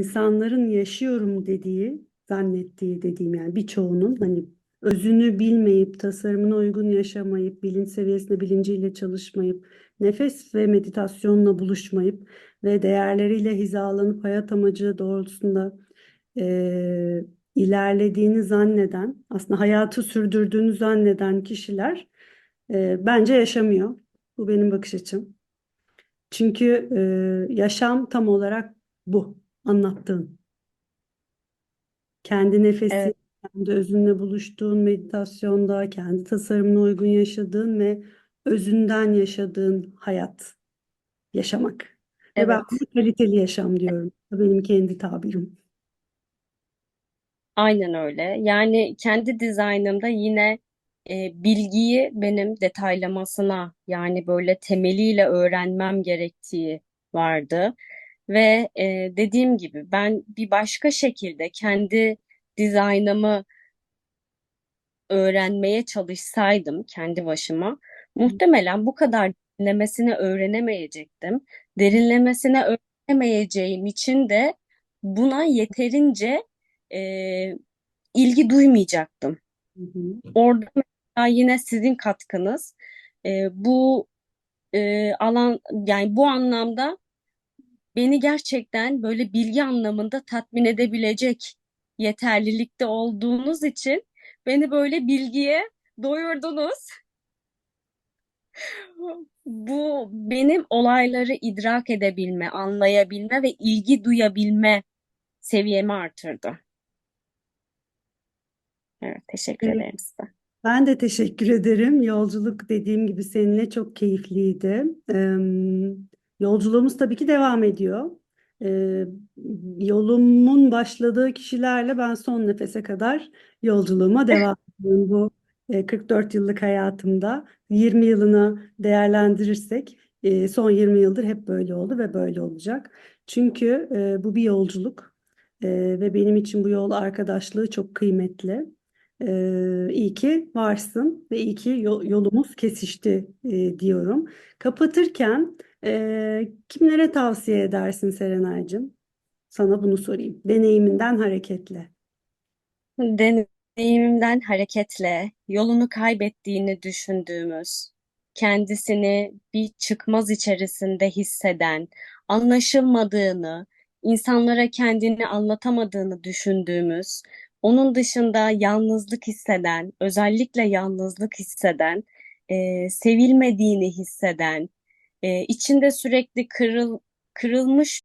insanların yaşıyorum dediği, zannettiği dediğim yani birçoğunun hani özünü bilmeyip, tasarımına uygun yaşamayıp, bilinç seviyesinde bilinciyle çalışmayıp, nefes ve meditasyonla buluşmayıp ve değerleriyle hizalanıp hayat amacı doğrultusunda eee, ilerlediğini zanneden, aslında hayatı sürdürdüğünü zanneden kişiler eee, bence yaşamıyor. Bu benim bakış açım. Çünkü eee, yaşam tam olarak bu anlattığın. Kendi nefesi, Evet, kendi özünle buluştuğun meditasyonda, kendi tasarımına uygun yaşadığın ve özünden yaşadığın hayat yaşamak. Ve ben evet. buna kaliteli yaşam diyorum. Bu benim kendi tabirim. Aynen öyle. Yani kendi dizaynımda yine e, bilgiyi benim detaylamasına yani böyle temeliyle öğrenmem gerektiği vardı. Ve e, dediğim gibi ben bir başka şekilde kendi dizaynımı öğrenmeye çalışsaydım kendi başıma muhtemelen bu kadar derinlemesine öğrenemeyecektim. Derinlemesine öğrenemeyeceğim için de buna yeterince e, ilgi duymayacaktım. Hı hı. Orada mesela yine sizin katkınız e, bu e, alan yani bu anlamda beni gerçekten böyle bilgi anlamında tatmin edebilecek yeterlilikte olduğunuz için beni böyle bilgiye doyurdunuz. Bu benim olayları idrak edebilme, anlayabilme ve ilgi duyabilme seviyemi artırdı. Evet, teşekkür Evet. ederim size. Ben de teşekkür ederim. Yolculuk dediğim gibi seninle çok keyifliydi. Eee, yolculuğumuz tabii ki devam ediyor. Eee, yolumun başladığı kişilerle ben son nefese kadar yolculuğuma devam ediyorum. Bu e, 44 yıllık hayatımda 20 yılını değerlendirirsek e, son 20 yıldır hep böyle oldu ve böyle olacak. Çünkü e, bu bir yolculuk E, ve benim için bu yol arkadaşlığı çok kıymetli. Ee, iyi ki varsın ve iyi ki yol- yolumuz kesişti e, diyorum. Kapatırken e, kimlere tavsiye edersin Serenay'cığım? Sana bunu sorayım. Deneyiminden hareketle. Deneyimimden hareketle yolunu kaybettiğini düşündüğümüz, kendisini bir çıkmaz içerisinde hisseden, anlaşılmadığını, insanlara kendini anlatamadığını düşündüğümüz, onun dışında yalnızlık hisseden, özellikle yalnızlık hisseden, e, sevilmediğini hisseden, e, içinde sürekli kırıl, kırılmış